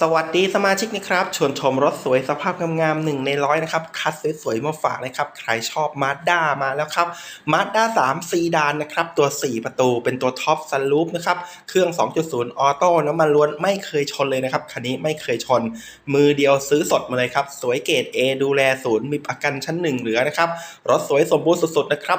สวัสดีสมาชิกนะครับชวนชมรถสวยสภาพงามๆหนึ่งในร้อยนะครับ คัดสวยๆมาฝากนะครับ ใครชอบมาด้ามาแล้วครับมาด้า3ซีดานนะครับ ตัว 4 ประตูเป็นตัวท็อปซันลูปนะครับ เครื่อง 2.0 ออโต้น้ำมันล้วนไม่เคยชนเลยนะครับ คันนี้ไม่เคยชน มือเดียวซื้อสดมาเลยครับ สวยเกรด A ดูแลศูนย์มีประกันชั้นหนึ่งเหลือนะครับ รถสวยสมบูรณ์สุดๆนะครับ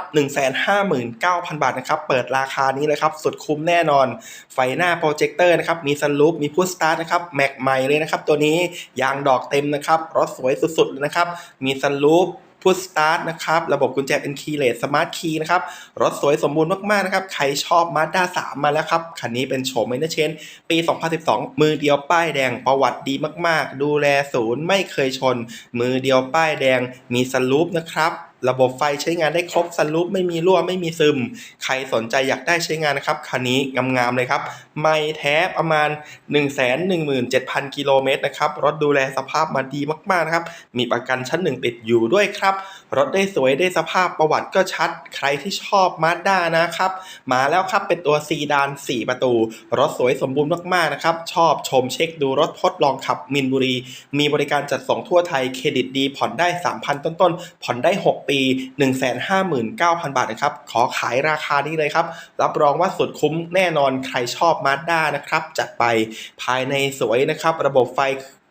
159,000บาทนะครับเปิดราคานี้เลยครับสุดคุ้มแน่นอน ไฟหน้าโปรเจคเตอร์นะครับมีซันรูฟมีพุชสตาร์ทนะครับแม็กใหม่เลยนะครับ ตัวนี้ยางดอกเต็มนะครับ รถสวยสุดๆเลยนะครับ มีซันรูฟพุชสตาร์ทนะครับ ระบบกุญแจเป็นคีย์เลสสมาร์ทคีย์นะครับ รถสวยสมบูรณ์มาก ๆ นะครับ ใครชอบมาด้า3มาแล้วครับ คันนี้เป็นโฉมเมนเชนปี 2012 มือเดียวป้ายแดงประวัติดีมาก ๆ ดูแลศูนย์ไม่เคยชน มือเดียวป้ายแดงมีซันรูฟนะครับ ระบบไฟใช้งานได้ครบสันรูฟไม่มีรั่วไม่มีซึม ใครสนใจอยากได้ใช้งานนะครับคันนี้งามๆเลยครับ ไม่แท้ประมาณ 1 1 7 0 0 0 กิโลเมตรนะครับ รถดูแลสภาพมาดีมากๆนะครับ มีประกันชั้นหนึ่งติดอยู่ด้วยครับ รถได้สวยได้สภาพประวัติก็ชัด ใครที่ชอบมาด้านะครับ มาแล้วครับเป็นตัวซีดาน 4 ประตู รถสวยสมบูรณ์มากๆนะครับ ชอบชมเช็คดูรถทดลองขับมินบุรี มีบริการจัดส่งทั่วไทยเครดิตดี ผ่อนได้ 3,000 ต้นๆ ผ่อนได้ 6 ปี 159,000 บาทนะครับ ขอขายราคานี้เลยครับ รับรองว่าสุดคุ้มแน่นอนใครชอบมาด้านะครับจัดไปภายในสวยนะครับ ระบบไฟ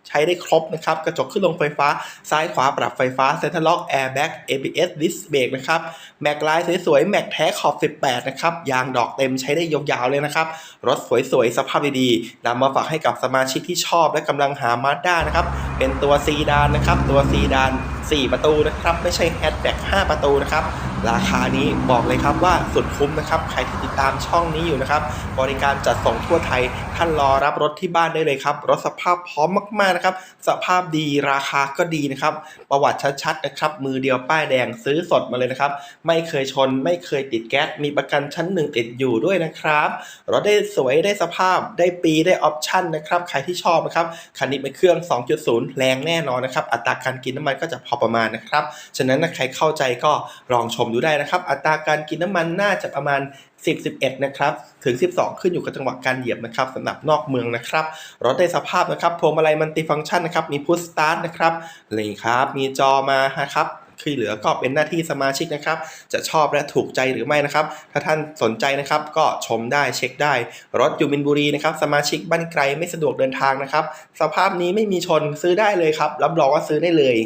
ใช้ได้ครบนะครับ กระจกขึ้นลงไฟฟ้า ซ้ายขวาปรับไฟฟ้าเซ็นทรัลล็อกแอร์แบ็ก ABS ดิสเบรกนะครับ แม็กลายสวยๆ แม็กแท้ขอบ 18 นะครับ ยางดอกเต็มใช้ได้ยาวๆเลยนะครับ รถสวยๆ สภาพดีๆนำมาฝากให้กับสมาชิกที่ชอบและกำลังหามาด้านะครับเป็นตัวซีดานนะครับ ตัวซีดาน 4 ประตูนะครับ ไม่ใช่แฮชแบ็ก5ประตูนะครับ ราคานี้บอกเลยครับว่าสุดคุ้มนะครับ ใครที่ติดตามช่องนี้อยู่นะครับ บริการจัดส่งทั่วไทย ท่านรอรับรถที่บ้านได้เลยครับ รถสภาพพร้อมมากๆนะครับ สภาพดีราคาก็ดีนะครับ ประวัติชัดๆนะครับ มือเดียวป้ายแดงซื้อสดมาเลยนะครับ ไม่เคยชน ไม่เคยติดแก๊ส มีประกันชั้นหนึ่งติดอยู่ด้วยนะครับ รถได้สวยได้สภาพ ได้ปี ได้ออปชั่นนะครับ ใครที่ชอบนะครับ คันนี้เป็นเครื่อง 2.0แรงแน่นอนนะครับ อัตราการกินน้ำมันก็จะพอประมาณนะครับ ฉะนั้นใครเข้าใจก็ลองชมดูได้นะครับ อัตราการกินน้ำมันน่าจะประมาณ 10 11 นะครับ ถึง 12 ขึ้นอยู่กับจังหวะการเหยียบนะครับสำหรับนอกเมืองนะครับ รถได้สภาพนะครับพวงมาลัยมันติฟังก์ชันนะครับ มีพุชสตาร์ทนะครับนี่ครับ มีจอมานะครับ คือเหลือก็เป็นหน้าที่สมาชิกนะครับ จะชอบและถูกใจหรือไม่นะครับ ถ้าท่านสนใจนะครับ ก็ชมได้เช็คได้ รถอยู่มินบุรีนะครับ สมาชิกบ้านไกลไม่สะดวกเดินทางนะครับ สภาพนี้ไม่มีชนซื้อได้เลยครับ รับรองว่าซื้อได้เลย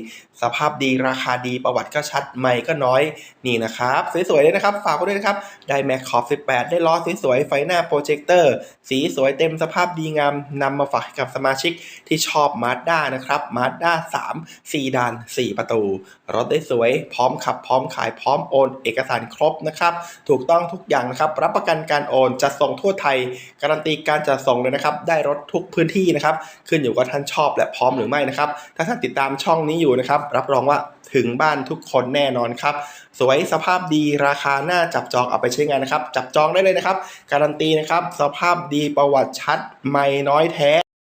สภาพดีราคาดีประวัติก็ชัดไม่ก็น้อยนี่นะครับสวยๆเลยนะครับ ฝากไว้ด้วยนะครับ ได้แม็กขอบ 18 ได้ล้อสวยๆไฟหน้าโปรเจคเตอร์สีสวยเต็มสภาพดีงามนำมาฝากให้กับสมาชิกที่ชอบมาสด้านะครับมาสด้า3 4ดาน 4 ประตูรถได้สวยพร้อมขับ พร้อมขาย พร้อมโอน เอกสารครบนะครับ ถูกต้องทุกอย่างนะครับ รับประกันการโอนจัดส่งทั่วไทย การันตีการจัดส่งเลยนะครับ ได้รถทุกพื้นที่นะครับ ขึ้นอยู่กับท่านชอบและพร้อมหรือไม่นะครับ ถ้าท่านติดตามช่องนี้อยู่นะครับ รับรองว่าถึงบ้านทุกคนแน่นอนครับ สวยสภาพดีราคาน่าจับจองเอาไปใช้งานนะครับ จับจองได้เลยนะครับ การันตีนะครับ สภาพดีประวัติชัด ไม่น้อยแท้